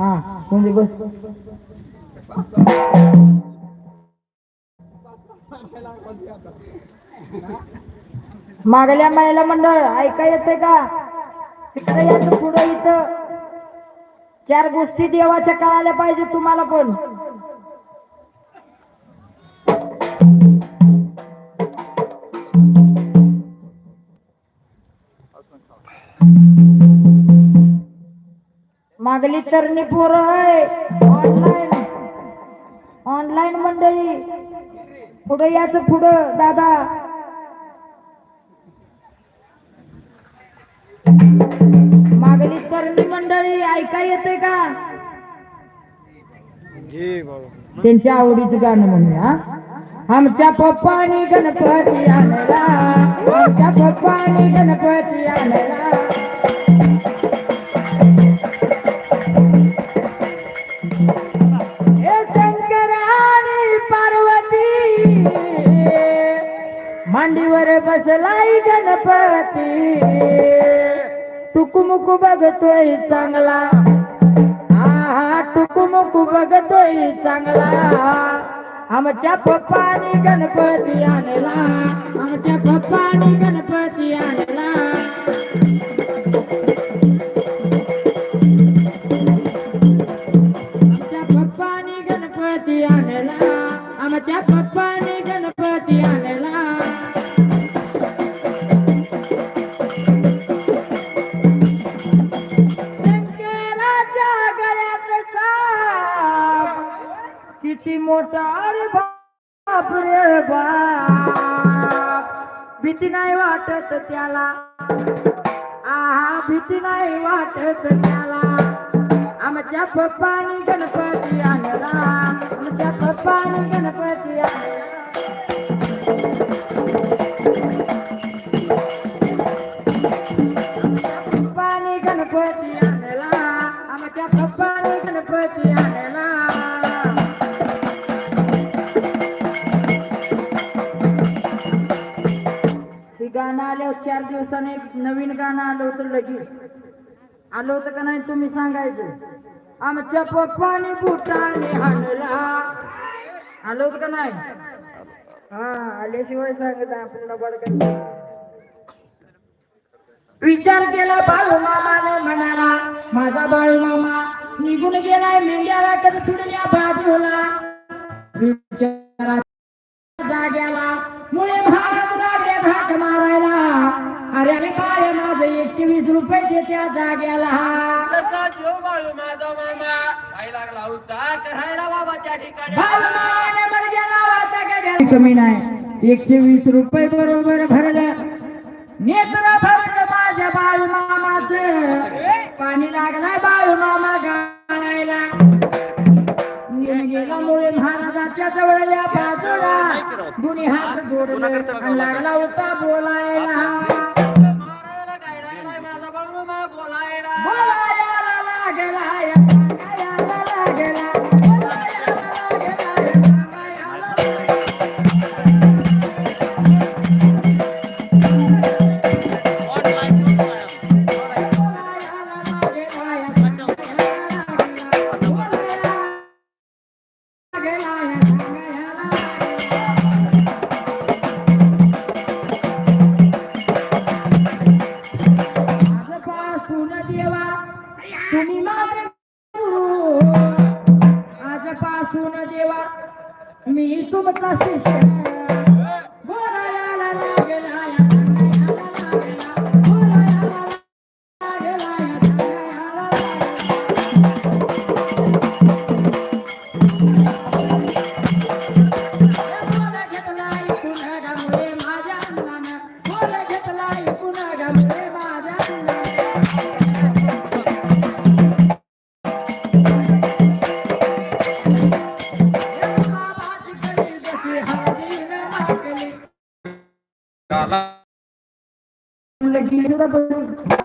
हा म्हणजे बस मागल्या महिला मंडळ ऐका येते का? तिकडे याचं पुढे इथं. चार गोष्टी देवाच्या कळाल्या पाहिजे तुम्हाला पण. मागली तरणी पोरं आहे. ऑनलाईन ऑनलाईन मंडळी. पुढे याचं पुढं दादा. मागली तरणी मंडळी ऐका येते का? त्यांच्या आवडीचं गाणं म्हणूया आमच्या पप्पानी गणपती आणला. आमच्या पप्पानी गणपती आणला. मांडीवर बसलाय गणपती. टुकुमुकू बघतोय चांगला. हा टुकुमुकू बघतोय चांगला. आमच्या पप्पानी गणपती आणला. आमच्या पप्पानी गणपती आणला. आमच्या पप्पानी गणपती आणला. आमच्या पप्पानी बाप रे बाप. भीती नाही वाटत त्याला. आहा भीती नाही वाटत त्याला. आमच्या पप्पानी गणपती चार दिवसाने एक नवीन गाणं आलं होतं लगेच. आलं होतं का नाही तुम्ही सांगायचं? आमच्या पप्पानी बुटाने हाणला. आलं होतं का नाही? हा आल्याशिवाय सांगत आपल्याला विचार केला बाळू मामाने म्हणाला माझा बाळू मामा निघून गेलाय मेंढ्याला तर फिरल्या बाजूला. विचारा जाग्याला मुळे भारत लागले घाट मारायला रुपये जाग्याला. बाळू माझा मामा. लागला होता करायला ठिकाणी. कमी नाही. एकशे वीस रुपये बरोबर भरलं. नेत्र भरलं माझ्या बाळू मामाच. पाणी लागलाय बाळू मामा गाळायला गेल्यामुळे महाराजाच्या जवळल्या बाजूला. दोन्ही हात जोडले. लागला होता बोलायला. देवा तुम्ही माझे आजपासून देवा मी तुमचा शिष्य. बोलायला लागला सुविधा करून